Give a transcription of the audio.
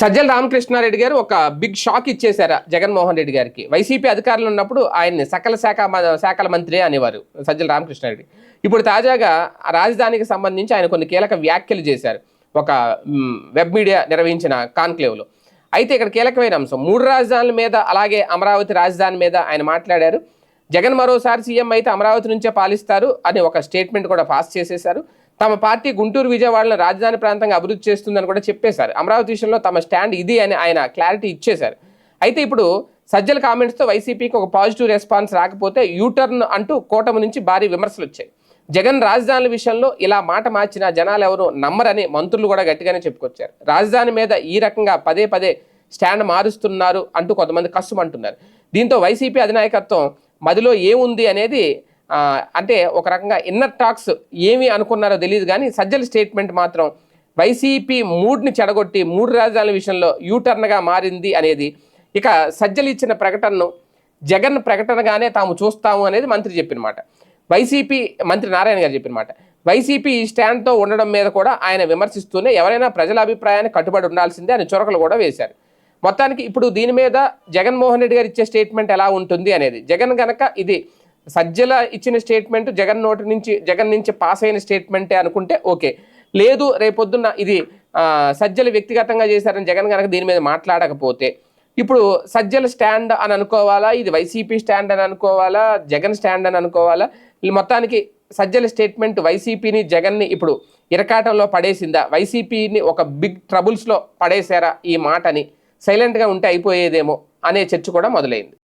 సజ్జల రామకృష్ణారెడ్డి గారు ఒక big shock ఇచ్చేశారు జగన్మోహన్ రెడ్డి గారికి. వైసీపీ అధికారులు ఉన్నప్పుడు ఆయన్ని సకల శాఖ శాఖల మంత్రి అనేవారు సజ్జల రామకృష్ణారెడ్డి. ఇప్పుడు తాజాగా రాజధానికి సంబంధించి ఆయన కొన్ని కీలక వ్యాఖ్యలు చేశారు. ఒక వెబ్ మీడియా నిర్వహించిన కాన్క్లేవ్లో. అయితే ఇక్కడ కీలకమైన అంశం మూడు రాజధానుల మీద అలాగే అమరావతి రాజధాని మీద ఆయన మాట్లాడారు. జగన్ మరోసారి సీఎం అయితే అమరావతి నుంచే పాలిస్తారు అని ఒక స్టేట్మెంట్ కూడా పాస్ చేసేశారు. తమ పార్టీ గుంటూరు విజయవాడలో రాజధాని ప్రాంతంగా అభివృద్ధి చేస్తుందని కూడా చెప్పేశారు. అమరావతి విషయంలో తమ స్టాండ్ ఇది అని ఆయన క్లారిటీ ఇచ్చేశారు. అయితే ఇప్పుడు సజ్జల కామెంట్స్తో వైసీపీకి ఒక పాజిటివ్ రెస్పాన్స్ రాకపోతే యూటర్న్ అంటూ కూటమి నుంచి భారీ విమర్శలు వచ్చాయి. జగన్ రాజధానుల విషయంలో ఇలా మాట మార్చిన జనాలు ఎవరు నమ్మరని మంత్రులు కూడా గట్టిగానే చెప్పుకొచ్చారు. రాజధాని మీద ఈ రకంగా పదే పదే స్టాండ్ మారుస్తున్నారు అంటూ కొంతమంది కష్టం అంటున్నారు. దీంతో వైసీపీ అధినాయకత్వం మదిలో ఏముంది అనేది అంటే ఒక రకంగా ఇన్నర్ టాక్స్ ఏమి అనుకున్నారో తెలియదు కానీ సజ్జల స్టేట్మెంట్ మాత్రం వైసీపీ మూడ్ని చెడగొట్టి మూడు రాజధానుల విషయంలో యూటర్న్గా మారింది అనేది. ఇక సజ్జలు ఇచ్చిన ప్రకటనను జగన్ ప్రకటనగానే తాము చూస్తాము అనేది మంత్రి చెప్పిన మాట వైసీపీ మంత్రి నారాయణ గారు చెప్పిన మాట వైసీపీ ఈ స్టాండ్తో ఉండడం మీద కూడా ఆయన విమర్శిస్తూనే ఎవరైనా ప్రజల అభిప్రాయాన్ని కట్టుబడి ఉండాల్సిందే అని చొరకలు కూడా వేశారు. మొత్తానికి ఇప్పుడు దీని మీద జగన్మోహన్ రెడ్డి గారు ఇచ్చే స్టేట్మెంట్ ఎలా ఉంటుంది అనేది. జగన్ గనక ఇది సజ్జల ఇచ్చిన స్టేట్మెంట్ జగన్ నోటి నుంచి జగన్ నుంచి పాస్ అయిన స్టేట్మెంటే అనుకుంటే ఓకే. లేదు రేపొద్దున్న ఇది సజ్జలు వ్యక్తిగతంగా చేశారని జగన్ కనుక దీని మీద మాట్లాడకపోతే ఇప్పుడు సజ్జల స్టాండ్ అని అనుకోవాలా? ఇది వైసీపీ స్టాండ్ అని అనుకోవాలా? జగన్ స్టాండ్ అని అనుకోవాలా? మొత్తానికి సజ్జల స్టేట్మెంట్ వైసీపీని జగన్ని ఇప్పుడు ఇరకాటంలో పడేసిందా? వైసీపీని ఒక బిగ్ ట్రబుల్స్లో పడేశారా ఈ మాటని? సైలెంట్గా ఉంటే అయిపోయేదేమో అనే చర్చ కూడా మొదలైంది.